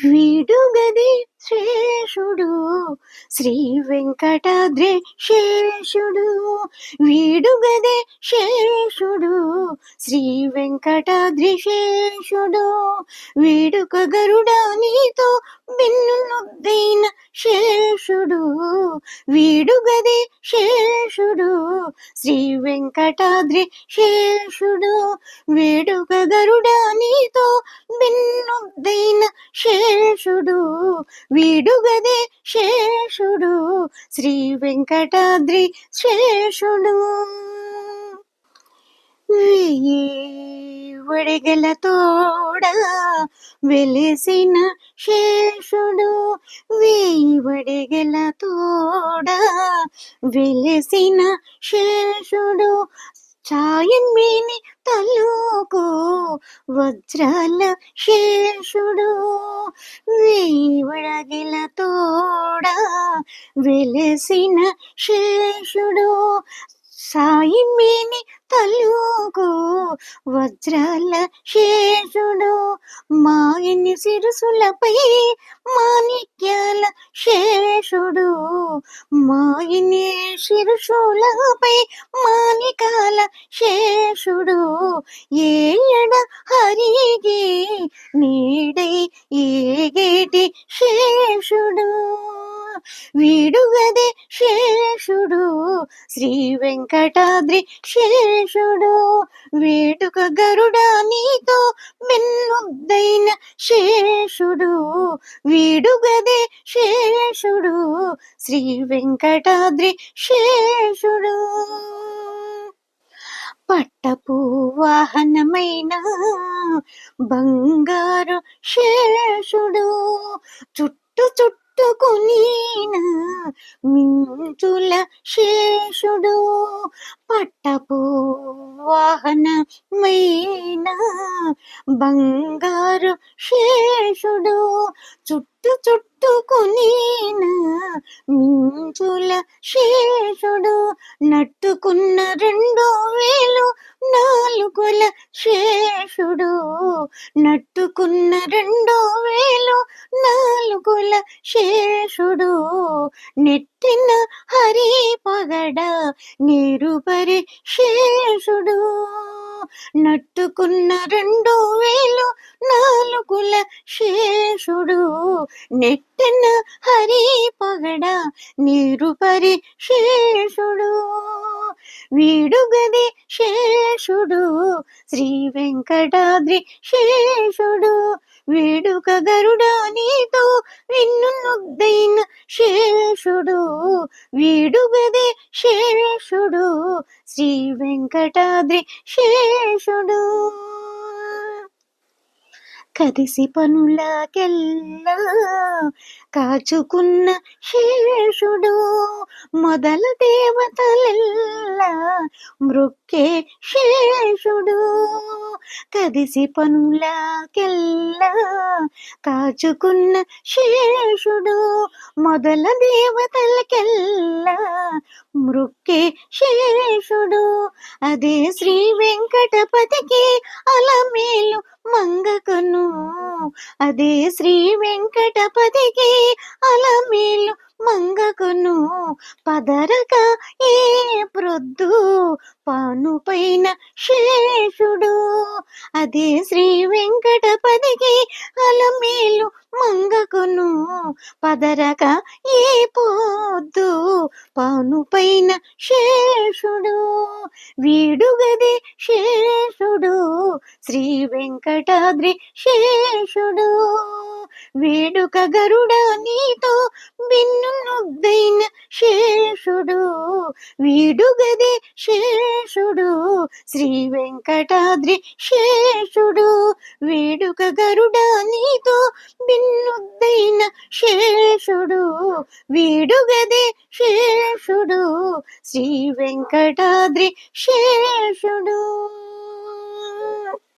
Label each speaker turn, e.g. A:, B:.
A: వీడుగది శేషుడు శ్రీ వెంకటాద్రి శేషుడు వీడుగదే శేషుడు శ్రీ వెంకటాద్రి శేషుడు వీడుక గరుడ నీతో బిన్నునొద్దైన శేషుడు వీడుగదే శేషుడు శ్రీ వెంకటాద్రి శేషుడు వేడుక గరుడ నీతో బిన్నుద్దైన శేషుడు వీడుగదే శేషుడు. శ్రీ వెంకటాద్రి శేషుడు. వెయ్యి వడిగల తోడ వెలిసిన శేషుడు. వెయ్యి వడిగల తోడ వెలిసిన శేషుడు. ఛాయమేని తలుకు వజ్రాల శేషుడు. వేవడగిల తోడ వెలసిన శేషుడు. సాయిమేని తలుకు వజ్రాల శేషుడు మాయని సిరుసులపై మాణిక్యాల శేషుడు మాయని శిరుషులపై మాణికాల శేషుడు. ఏడ హరిగి నీడై ఏగేటి శేషుడు? వీడుగదే శేషుడు శ్రీ వెంకటాద్రి శేషుడు. వేడుక గరుడా నీతో మెన్నుద్దైన శేషుడు వీడుగదే శేషుడు శ్రీ వెంకటాద్రి శేషుడు. పట్టపు వాహనమైన బంగారు శేషుడు చుట్టు చుట్టుకునిన మించుల శేషుడు పట్టపు వాహన వాహనమైన బంగారు శేషుడు చుట్టు చుట్టుకునిన మించుల శేషుడు నట్టుకున్న రెండు వేలు నాలుగుల శేషుడు నట్టుకున్న రెండు వేలు నాలుగుల శేషుడు నెట్టిన హరి పగడ నీరుపరి శేషుడు నట్టుకున్న రెండు వేలు నాలుగుల శేషుడు. నెట్టిన హరి పగడ నీరుపరి శేషుడు. వీడుగది శేషుడు శ్రీ వెంకటాద్రి శేషుడు. వేడుక గరుడ నీతో విన్నుద్దైన శేషుడు. వీడుగది శేషుడు శ్రీ వెంకటాద్రి శేషుడు కదిసి పనులకెల్లా కాచుకున్న శేషుడు. మొదల దేవతలెల్లా మృక్కే శేషుడు. కదిసి పనులకెల్లా కాచుకున్న శేషుడు. మొదల దేవతలకెల్లా మృక్కే శేషుడు. అదే శ్రీ వెంకటపతికి అలమేలు మంగకను అదే శ్రీ వెంకటపతికి అలమేలు మంగకును పదరక ఏ ప్రొద్దు పాను పైన శేషుడు. అదే శ్రీ వెంకటపతికి అలమేలు మంగకును పదరక ఏ పొద్దు పాను పైన శేషుడు వీడుగది శేషుడు శ్రీ వెంకటాద్రి శేషుడు. వేడుక గరుడ నీతో బిన్నుద్దైన శేషుడు వీడుగది శేషుడు శ్రీ వెంకటాద్రి శేషుడు. వేడుక గరుడ నీతో బిన్నుద్దైన శేషుడు వీడుగదే శేషుడు శ్రీ వెంకటాద్రి శేషుడు.